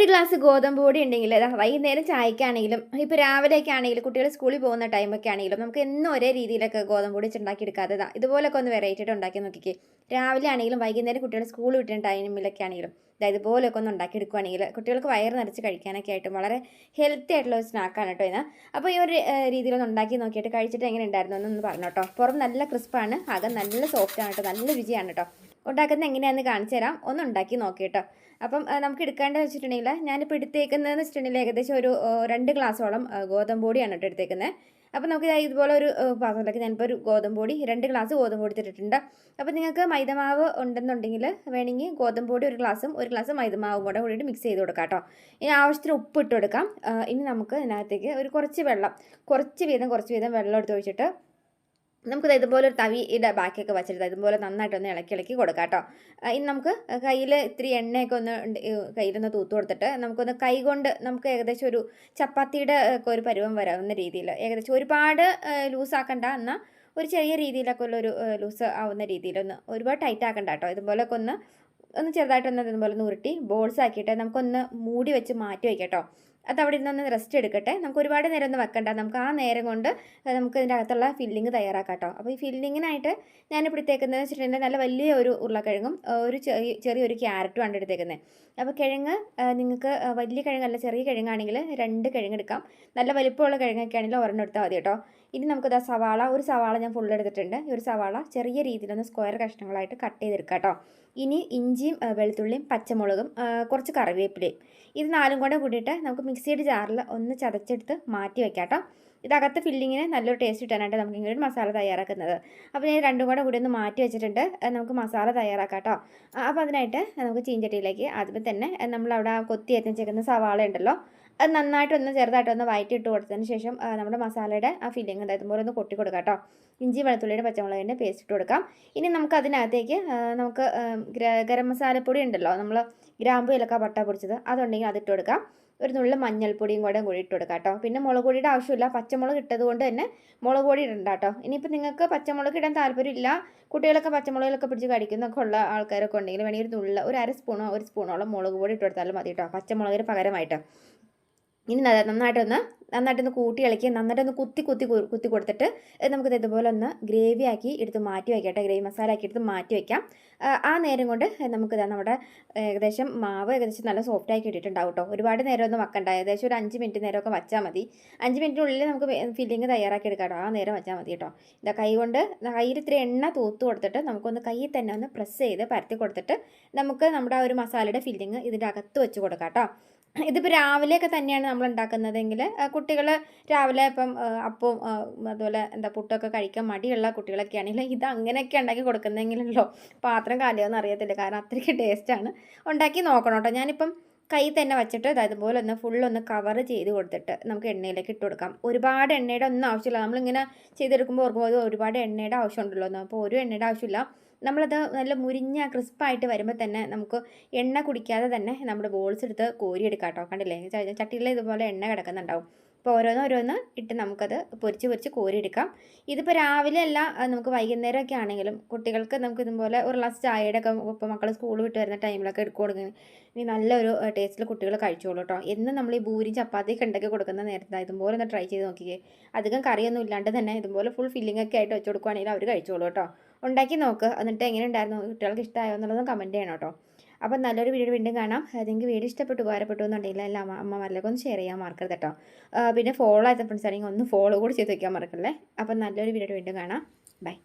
ഒരു ഗ്ലാസ് ഗോതമ്പ് പൊടി ഉണ്ടെങ്കിൽ വൈകുന്നേരം ചായക്കാണെങ്കിലും ഇപ്പോൾ രാവിലെയൊക്കെ ആണെങ്കിലും കുട്ടികൾ സ്കൂളിൽ പോകുന്ന ടൈമൊക്കെ ആണെങ്കിലും നമുക്ക് എന്നും ഒരേ രീതിയിലൊക്കെ ഗോതമ്പ് പൊടി ഉണ്ടാക്കി എടുക്കാതെ ഇതാ ഇതുപോലൊക്കെ ഒന്ന് വെറൈറ്റി ഉണ്ടാക്കി നോക്കിക്കേ. രാവിലെ ആണെങ്കിലും വൈകുന്നേരം കുട്ടികൾ സ്കൂൾ വിട്ടുന്ന ടൈമിലൊക്കെ ആണെങ്കിലും അതായത് ഇതുപോലൊക്കെ ഒന്ന് ഉണ്ടാക്കി കുട്ടികൾക്ക് വയറ് നിറച്ച് കഴിക്കാനൊക്കെ ആയിട്ടും വളരെ ഹെൽത്തി ആയിട്ടുള്ള ഒരു സ്നാക്കാണ് കേട്ടോ ഇന്ന് അപ്പോൾ ഈ ഒരു രീതിയിലൊന്ന് ഉണ്ടാക്കി നോക്കിയിട്ട് കഴിച്ചിട്ട് എങ്ങനെ ഉണ്ടായിരുന്നു എന്നൊന്ന് പറഞ്ഞു കേട്ടോ പുറം നല്ല ക്രിസ്പാണ് അകം നല്ല സോഫ്റ്റാണ് കേട്ടോ നല്ല രുചിയാണ് കേട്ടോ. ഉണ്ടാക്കുന്നത് എങ്ങനെയാണെന്ന് കാണിച്ചു തരാം. ഒന്ന് ഉണ്ടാക്കി നോക്കിയിട്ടോ അപ്പം നമുക്ക് എടുക്കേണ്ടത് വെച്ചിട്ടുണ്ടെങ്കിൽ ഞാനിപ്പോൾ എടുത്തേക്കുന്നതെന്ന് വെച്ചിട്ടുണ്ടെങ്കിൽ ഏകദേശം ഒരു രണ്ട് ഗ്ലാസ്സോളം ഗോതമ്പ് പൊടിയാണ് കേട്ടോ എടുത്തേക്കുന്നത്. അപ്പോൾ നമുക്ക് ഇതുപോലെ ഒരു പാത്രത്തിലേക്ക് ഞാനിപ്പോൾ ഒരു ഗോതമ്പ് പൊടി രണ്ട് ഗ്ലാസ് ഗോതമ്പ് പൊടി ഇട്ടിട്ടുണ്ട്. അപ്പോൾ നിങ്ങൾക്ക് മൈദമാവ് ഉണ്ടെന്നുണ്ടെങ്കിൽ വേണമെങ്കിൽ ഗോതമ്പ് പൊടി ഒരു ഗ്ലാസും ഒരു ഗ്ലാസ് മൈദമാവും കൂടെ കൂടിയിട്ട് മിക്സ് ചെയ്ത് കൊടുക്കാം കേട്ടോ. ഇനി ആവശ്യത്തിന് ഉപ്പ് ഇട്ട് കൊടുക്കാം. ഇനി നമുക്ക് ഇതിനകത്തേക്ക് ഒരു കുറച്ച് വെള്ളം കുറച്ച് വീതം കുറച്ച് വീതം വെള്ളം എടുത്ത് ഒഴിച്ചിട്ട് നമുക്കത് ഇതുപോലെ ഒരു തവിയുടെ ബാക്കിയൊക്കെ വെച്ചിട്ട് ഇതുപോലെ നന്നായിട്ടൊന്ന് ഇളക്കി ഇളക്കി കൊടുക്കാം കേട്ടോ. ഇനി നമുക്ക് കയ്യിൽ ഇത്തിരി എണ്ണയൊക്കെ ഒന്ന് കയ്യിലൊന്ന് തൂത്ത് കൊടുത്തിട്ട് നമുക്കൊന്ന് കൈ കൊണ്ട് നമുക്ക് ഏകദേശം ഒരു ചപ്പാത്തിയുടെ ഒക്കെ ഒരു പരുവം വരാവുന്ന രീതിയിൽ ഏകദേശം ഒരുപാട് ലൂസാക്കണ്ട എന്നാൽ ഒരു ചെറിയ രീതിയിലൊക്കെ ഉള്ളൊരു ലൂസ് ആവുന്ന രീതിയിലൊന്ന് ഒരുപാട് ടൈറ്റ് ആക്കണ്ട കേട്ടോ. ഇതുപോലൊക്കെ ഒന്ന് ഒന്ന് ചെറുതായിട്ടൊന്ന് ഇതുപോലെ ഒന്ന് ഉരുട്ടി ബോൾസ് ആക്കിയിട്ട് നമുക്കൊന്ന് മൂടി വെച്ച് മാറ്റി വയ്ക്കാം കേട്ടോ. അത് അവിടെ ഇരുന്നൊന്ന് റെസ്റ്റ് എടുക്കട്ടെ. നമുക്ക് ഒരുപാട് നേരം ഒന്നും വെക്കണ്ട. നമുക്ക് ആ നേരം കൊണ്ട് നമുക്ക് ഇതിന്റെ അകത്തുള്ള ഫില്ലിങ് തയ്യാറാക്കാം കേട്ടോ അപ്പോൾ ഈ ഫില്ലിങ്ങിനായിട്ട് ഞാനിപ്പോൾ എടുത്തേക്കുന്നത് വെച്ചിട്ടുണ്ടെങ്കിൽ നല്ല വലിയ ഒരു ഉരുളക്കിഴങ്ങും ഒരു ചെറിയ ചെറിയൊരു ക്യാരറ്റും ആണ് എടുത്തേക്കുന്നത് അപ്പോൾ കിഴങ്ങ് നിങ്ങൾക്ക് വലിയ കിഴങ്ങല്ല ചെറിയ കിഴങ്ങാണെങ്കിൽ രണ്ട് കിഴങ്ങ് എടുക്കാം. നല്ല വലിപ്പമുള്ള കിഴങ്ങൊക്കെ ആണെങ്കിൽ ഒരെണ്ണം എടുത്താൽ മതി കേട്ടോ ഇനി നമുക്കിത് സവാള ഒരു സവാള ഞാൻ ഫുൾ എടുത്തിട്ടുണ്ട്. ഈ ഒരു സവാള ചെറിയ രീതിയിലൊന്ന് സ്ക്വയർ കഷ്ണങ്ങളായിട്ട് കട്ട് ചെയ്തെടുക്കാം കേട്ടോ ഇനി ഇഞ്ചിയും വെളുത്തുള്ളിയും പച്ചമുളകും കുറച്ച് കറിവേപ്പിലയും. ഇത് നാലും കൂടെ കൂടിയിട്ട് നമുക്ക് മിക്സിയുടെ ജാറിൽ ഒന്ന് ചതച്ചെടുത്ത് മാറ്റി വെക്കാം കേട്ടോ ഇതകത്ത് ഫില്ലിങ്ങിന് നല്ലൊരു ടേസ്റ്റ് കിട്ടാനായിട്ട് നമുക്ക് ഇങ്ങനെ ഒരു മസാല തയ്യാറാക്കുന്നത്. അപ്പോൾ ഞാൻ രണ്ടും കൂടെ കൂടി ഒന്ന് മാറ്റി വെച്ചിട്ടുണ്ട്. നമുക്ക് മസാല തയ്യാറാക്കാം കേട്ടോ അപ്പോൾ അതിനായിട്ട് നമുക്ക് ചീഞ്ചട്ടിയിലേക്ക് ആദ്യമേ തന്നെ നമ്മളവിടെ കൊത്തി എത്തിച്ചേക്കുന്ന സവാള ഉണ്ടല്ലോ അത് നന്നായിട്ടൊന്ന് ചെറുതായിട്ടൊന്ന് വയറ്റി ഇട്ട് കൊടുത്തതിന് ശേഷം നമ്മുടെ മസാലയുടെ ആ ഫില്ലിങ് അതായത് പോലെ ഒന്ന് കൊട്ടി കൊടുക്കാം കേട്ടോ. ഇഞ്ചി വെളുത്തുള്ളിയുടെ പച്ചമുളകിന്റെ പേസ്റ്റ് ഇട്ട് കൊടുക്കാം. ഇനി നമുക്ക് അതിനകത്തേക്ക് നമുക്ക് ഗരം മസാലപ്പൊടി ഉണ്ടല്ലോ നമ്മൾ ഗ്രാമ്പു ഇലക്ക പട്ട പൊടിച്ചത് അതുണ്ടെങ്കിൽ അതിട്ട് കൊടുക്കാം. ഒരു നുള്ള മഞ്ഞൾപ്പൊടിയും കൂടെ കൂടി ഇട്ട് കൊടുക്കാം കേട്ടോ. പിന്നെ മുളക് പൊടിയുടെ ആവശ്യമില്ല പച്ചമുളക് ഇട്ടത് കൊണ്ട് തന്നെ മുളക് പൊടി ഇടണ്ട കേട്ടോ. ഇനിയിപ്പോൾ നിങ്ങൾക്ക് പച്ചമുളക് ഇടാൻ താല്പര്യമില്ല കുട്ടികളൊക്കെ പച്ചമുളകൊക്കെ പിടിച്ച് കടിക്കുന്നൊക്കെ ഉള്ള ആൾക്കാരൊക്കെ ഉണ്ടെങ്കിൽ വേണമെങ്കിൽ ഒരു നുള്ള ഒരു അര സ്പൂണോ ഒരു സ്പൂണോളം മുളക് പൊടി ഇട്ട് കൊടുത്താലും മതി കേട്ടോ പച്ചമുളകിന് പകരമായിട്ട്. ഇനി നന്നായിട്ടൊന്ന് നന്നായിട്ടൊന്ന് കൂട്ടി ഇളക്കി നന്നായിട്ടൊന്ന് കുത്തി കുത്തി കുത്തി കൊടുത്തിട്ട് നമുക്കിത് ഇതുപോലെ ഒന്ന് ഗ്രേവി ആക്കി എടുത്ത് മാറ്റി വയ്ക്കാം കേട്ടോ. ഗ്രേവി മസാല ആക്കി എടുത്ത് മാറ്റി വയ്ക്കാം ആ നേരം കൊണ്ട് നമുക്കിത് നമ്മുടെ ഏകദേശം മാവ് ഏകദേശം നല്ല സോഫ്റ്റ് ആക്കി ഇട്ടിട്ടുണ്ടാവും കേട്ടോ. ഒരുപാട് നേരം ഒന്നും വെക്കണ്ട. ഏകദേശം ഒരു അഞ്ച് മിനിറ്റ് നേരമൊക്കെ വെച്ചാൽ മതി. അഞ്ച് മിനിറ്റിനുള്ളിൽ നമുക്ക് ഫില്ലിങ് തയ്യാറാക്കി എടുക്കാം ആ നേരം വെച്ചാൽ മതി കേട്ടോ. ഇതാ കൈ കൊണ്ട് കയ്യിൽ ഇത്തിരി എണ്ണ തൂത്ത് കൊടുത്തിട്ട് നമുക്കൊന്ന് കയ്യിൽ തന്നെ ഒന്ന് പ്രസ് ചെയ്ത് പരത്തി കൊടുത്തിട്ട് നമുക്ക് നമ്മുടെ ആ ഒരു മസാലയുടെ ഫില്ലിങ് ഇതിന്റെ അകത്ത് വെച്ച് കൊടുക്കാം കേട്ടോ. ഇതിപ്പോൾ രാവിലെയൊക്കെ തന്നെയാണ് നമ്മൾ ഉണ്ടാക്കുന്നതെങ്കിൽ കുട്ടികൾ രാവിലെ ഇപ്പം അപ്പവും അതുപോലെ എന്താ പുട്ടൊക്കെ കഴിക്കാൻ മടിയുള്ള കുട്ടികളൊക്കെ ആണെങ്കിൽ ഇത് അങ്ങനെയൊക്കെ ഉണ്ടാക്കി കൊടുക്കുന്നതെങ്കിലല്ലോ പാത്രം കാലിയൊന്നും അറിയത്തില്ല. കാരണം അത്രയ്ക്ക് ടേസ്റ്റാണ് ഉണ്ടാക്കി നോക്കണം കേട്ടോ. ഞാനിപ്പം കൈ തന്നെ വെച്ചിട്ട് അതായത് പോലെ ഒന്ന് ഫുള്ളൊന്ന് കവർ ചെയ്ത് കൊടുത്തിട്ട് നമുക്ക് എണ്ണയിലേക്ക് ഇട്ട് കൊടുക്കാം. ഒരുപാട് എണ്ണയുടെ ഒന്നും ആവശ്യമില്ല. നമ്മളിങ്ങനെ ചെയ്തെടുക്കുമ്പോൾ ഓർക്കുമ്പോൾ ഒരുപാട് എണ്ണയുടെ ആവശ്യമുണ്ടല്ലോ. അപ്പോൾ ഒരു എണ്ണയുടെ ആവശ്യമില്ല. നമ്മളത് നല്ല മുരിഞ്ഞ ക്രിസ്പായിട്ട് വരുമ്പോൾ തന്നെ നമുക്ക് എണ്ണ കുടിക്കാതെ തന്നെ നമ്മുടെ ബോൾസ് എടുത്ത് കോരിയെടുക്കാം കേട്ടോ കണ്ടില്ലേ ചട്ടിയിൽ ഇതുപോലെ എണ്ണ കിടക്കുന്നുണ്ടാവും. അപ്പോൾ ഓരോന്ന് ഓരോന്ന് ഇട്ട് നമുക്കത് പൊരിച്ച് പൊരിച്ച് കോരിയെടുക്കാം. ഇതിപ്പോൾ രാവിലെ അല്ല നമുക്ക് വൈകുന്നേരമൊക്കെ ആണെങ്കിലും കുട്ടികൾക്ക് നമുക്ക് ഇതുപോലെ ഒരു ഗ്ലാസ് ചായയുടെ ഒക്കെ ഇപ്പോൾ മക്കൾ സ്കൂൾ വിട്ട് വരുന്ന ടൈമിലൊക്കെ എടുക്കുക കൊടുക്കുന്നത് നല്ലൊരു ടേസ്റ്റിൽ കുട്ടികൾ കഴിച്ചോളൂ കേട്ടോ എന്നും നമ്മൾ ഈ ബൂരി ചപ്പാത്തിയൊക്കെ ഉണ്ടാക്കി കൊടുക്കുന്ന നേരത്തെ ഇതുപോലെ ഒന്ന് ട്രൈ ചെയ്ത് നോക്കിക്കേ. അധികം കറിയൊന്നും ഇല്ലാണ്ട് തന്നെ ഇതുപോലെ ഫുൾ ഫില്ലിംഗ് ഒക്കെ ആയിട്ട് വെച്ച് അവർ കഴിച്ചോളൂ കേട്ടോ ഉണ്ടാക്കി നോക്ക്. എന്നിട്ട് എങ്ങനെ ഉണ്ടായിരുന്നു കുട്ടികൾക്ക് ഇഷ്ടമായോ എന്നുള്ളതും കമന്റ് ചെയ്യണം കേട്ടോ. അപ്പം നല്ലൊരു വീഡിയോ വീണ്ടും കാണാം. അതെങ്കിൽ വീഡിയോ ഇഷ്ടപ്പെട്ടു ഉപകാരപ്പെട്ടു എന്നുണ്ടെങ്കിൽ എല്ലാ അമ്മമാരിലേക്ക് ഒന്ന് ഷെയർ ചെയ്യാൻ മറക്കരുത് കേട്ടോ. പിന്നെ ഫോളോ ആയിട്ട് ഫ്രണ്ട്സ് ആണെങ്കിൽ ഒന്ന് ഫോളോ കൂടി ചെയ്ത് വയ്ക്കാൻ മറക്കല്ലേ? അപ്പം നല്ലൊരു വീഡിയോ വീണ്ടും കാണാം. ബൈ